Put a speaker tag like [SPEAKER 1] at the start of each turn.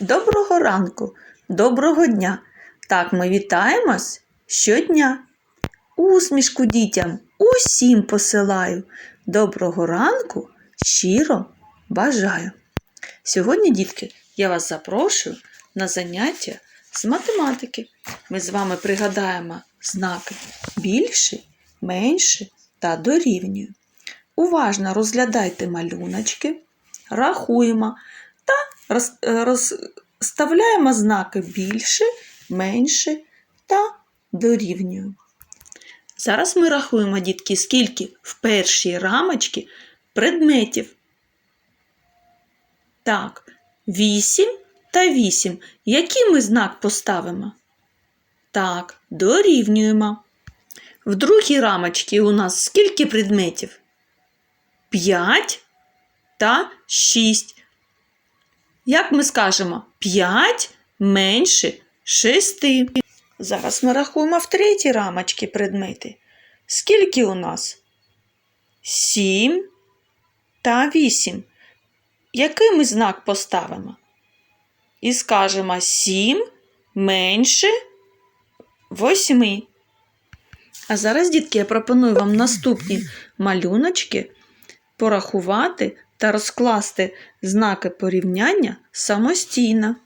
[SPEAKER 1] Доброго ранку, доброго дня. Так ми вітаємось щодня. Усмішку дітям усім посилаю. Доброго ранку щиро бажаю. Сьогодні, дітки, я вас запрошую на заняття з математики. Ми з вами пригадаємо знаки більше, менше та дорівнює. Уважно розглядайте малюночки, рахуємо розставляємо знаки більше, менше та дорівнює. Зараз ми рахуємо, дітки, скільки в першій рамочці предметів. Так, 8 та 8. Який ми знак поставимо? Так, дорівнюємо. В другій рамочці у нас скільки предметів? 5 та 6. Як ми скажемо, 5 менше 6. Зараз ми рахуємо в третій рамочці предмети. Скільки у нас? 7 та 8. Який ми знак поставимо? І скажемо 7 менше 8. А зараз, дітки, я пропоную вам наступні малюночки порахувати та розкласти знаки порівняння самостійно.